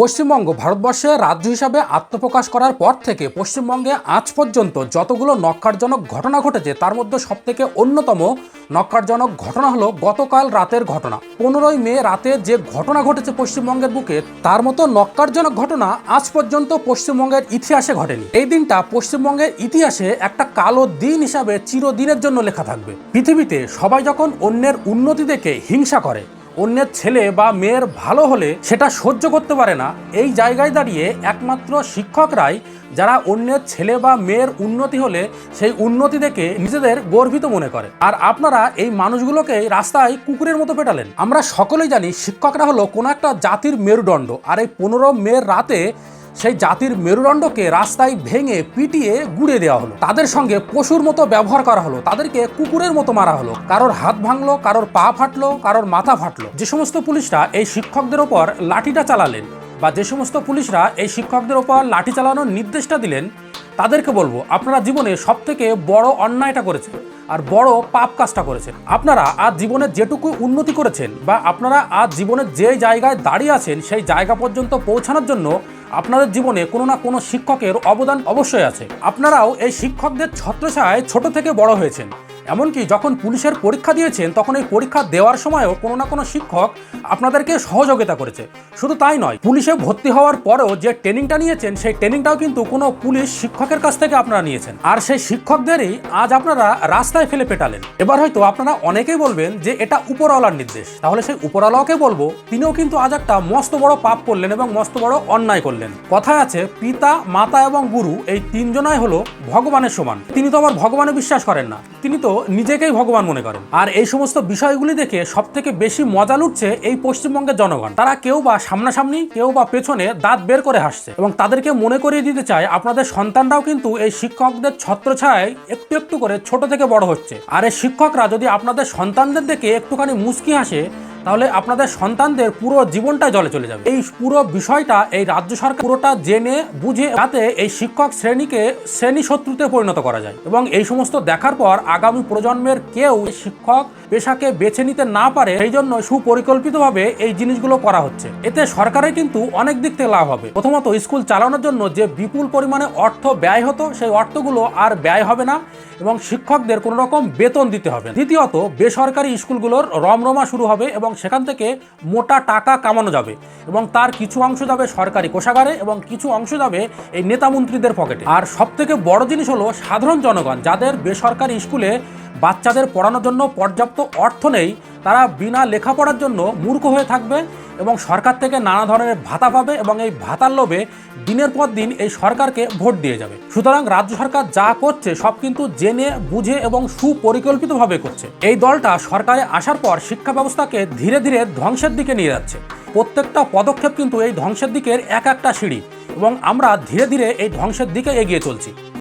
পশ্চিমবঙ্গ ভারতবর্ষে রাজ্য হিসাবে আত্মপ্রকাশ করার পর থেকে পশ্চিমবঙ্গে আজ পর্যন্ত যতগুলো নক্কারজনক ঘটনা ঘটেছে, তার মধ্যে সবথেকে অন্যতম নক্কারজনক ঘটনা হলো গতকাল রাতের ঘটনা। পনেরোই মে রাতে যে ঘটনা ঘটেছে পশ্চিমবঙ্গের বুকে, তার মতো নক্কারজনক ঘটনা আজ পর্যন্ত পশ্চিমবঙ্গের ইতিহাসে ঘটেনি। এই দিনটা পশ্চিমবঙ্গের ইতিহাসে একটা কালো দিন হিসাবে চিরদিনের জন্য লেখা থাকবে। পৃথিবীতে সবাই যখন অন্যের উন্নতি দেখে হিংসা করে অন্যের ছেলে বা মেয়ের ভালো হলে সেটা সহ্য করতে পারে না। এই জায়গায় দাঁড়িয়ে একমাত্র শিক্ষকরাই যারা অন্যের ছেলে বা মেয়ের উন্নতি হলে সেই উন্নতি দেখে নিজেদের গর্বিত মনে করে। আর আপনারা এই মানুষগুলোকে রাস্তায় কুকুরের মতো পেটালেন। আমরা সকলেই জানি শিক্ষকরা হলো কোনো একটা জাতির মেরুদণ্ড। আর এই পনেরো মেয়ের রাতে সেই জাতির মেরুদণ্ডকে রাস্তায় ভেঙে পিটিয়ে গুড়িয়ে দেওয়া হলো। তাদের সঙ্গে পশুর মতো ব্যবহার করা হলো। তাদেরকে কুকুরের মতো মারা হলো। কারোর হাত ভাঙলো, কারোর পা ফাটলো, কারোর মাথা ফাটলো। যে সমস্ত পুলিশরা এই শিক্ষকদের ওপর লাঠিটা চালালেন বা যে সমস্ত পুলিশরা এই শিক্ষকদের ওপর লাঠি চালানোর নির্দেশটা দিলেন, তাদেরকে বলব, আপনারা জীবনে সব থেকে বড় অন্যায়টা করেছেন আর বড় পাপ কাজটা করেছেন। আপনারা আজ জীবনে যেটুকু উন্নতি করেছেন বা আপনারা আজ জীবনে যে জায়গায় দাঁড়িয়ে আছেন, সেই জায়গা পর্যন্ত পৌঁছানোর জন্য আপনাদের জীবনে কোনো না কোনো শিক্ষকের অবদান অবশ্যই আছে। আপনারাও এই শিক্ষকদের ছত্রছায় ছোট থেকে বড় হয়েছেন। এমনকি যখন পুলিশের পরীক্ষা দিয়েছেন, তখন এই পরীক্ষা দেওয়ার সময়ও কোনো না কোনো শিক্ষক আপনাদেরকে সহযোগিতা করেছে। শুধু তাই নয়, পুলিশে ভর্তি হওয়ার পরেও যে ট্রেনিংটা নিয়েছেন, সেই ট্রেনিংটাও কিন্তু কোনো পুলিশ শিক্ষকের কাছ থেকে আপনারা নিয়েছেন। আর সেই শিক্ষকদেরই আজ আপনারা রাস্তায় ফেলে পেটালেন। এবার হয়তো আপনারা অনেকেই বলবেন যে এটা উপরওয়ালার নির্দেশ। তাহলে সেই উপরওয়ালাকে বলব, তিনিও কিন্তু আজ একটা মস্ত বড় পাপ করলেন এবং মস্ত বড় অন্যায় করলেন। কথায় আছে, পিতা, মাতা এবং গুরু এই তিনজনাই হলো ভগবানের সমান। তিনি তো আবার ভগবানে বিশ্বাস করেন না। তিনি তো নিজেকেই ভগবান মনে করেন। আর এই সমস্ত বিষয়গুলি দেখে সব থেকে বেশি মজা লুটছে এই পশ্চিমবঙ্গের জনগণ। তারা কেউ বা সামনাসামনি, কেউ বা পেছনে দাঁত বের করে হাসছে এবং তাদেরকে মনে করিয়ে দিতে চায় আপনাদের সন্তানরাও কিন্তু এই শিক্ষকদের ছত্রছায়ায় একটু একটু করে ছোট থেকে বড় হচ্ছে। আর এই শিক্ষকরা যদি আপনাদের সন্তানদের দেখে একটুখানি মুস্কি হাসে তাহলে আপনাদের সন্তানদের পুরো জীবনটাই জলে চলে যাবে। এই পুরো বিষয়টা এই রাজ্য সরকার পুরোটা জেনে, বুঝে যাতে এই শিক্ষক শ্রেণীকে শ্রেণি শত্রুতে পরিণত করা যায় এবং এই সমস্ত দেখার পর আগামী প্রজন্মের কেউ শিক্ষক পেশাকে বেছে নিতে না পারে, সেই জন্য সুপরিকল্পিতভাবে এই জিনিসগুলো করা হচ্ছে। এতে সরকারের কিন্তু অনেক দিক থেকে লাভ হবে। প্রথমত, স্কুল চালানোর জন্য যে বিপুল পরিমাণে অর্থ ব্যয় হতো, সেই অর্থগুলো আর ব্যয় হবে না এবং শিক্ষকদের কোনো রকম বেতন দিতে হবে দ্বিতীয়ত, বেসরকারি স্কুলগুলোর রমরমা শুরু হবে এবং সেখান থেকে মোটা টাকা কামানো যাবে এবং তার কিছু অংশ যাবে সরকারি কোষাগারে এবং কিছু অংশ যাবে এই নেতা মন্ত্রীদের পকেটে। আর সব থেকে বড় জিনিস হলো সাধারণ জনগণ, যাদের বেসরকারি স্কুলে বাচ্চাদের পড়ানোর জন্য পর্যাপ্ত অর্থ নেই, তারা বিনা লেখাপড়ার জন্য মূর্খ হয়ে থাকবে এবং সরকার থেকে নানা ধরনের ভাতা পাবে এবং এই ভাতার লোভে দিনের পর দিন এই সরকারকে ভোট দিয়ে যাবে। সুতরাং রাজ্য সরকার যা করছে সব কিন্তু জেনে, বুঝে এবং সুপরিকল্পিতভাবে করছে। এই দলটা সরকারে আসার পর শিক্ষা ব্যবস্থাকে ধীরে ধীরে ধ্বংসের দিকে নিয়ে যাচ্ছে। প্রত্যেকটা পদক্ষেপ কিন্তু এই ধ্বংসের দিকের এক একটা সিঁড়ি এবং আমরা ধীরে ধীরে এই ধ্বংসের দিকে এগিয়ে চলছি।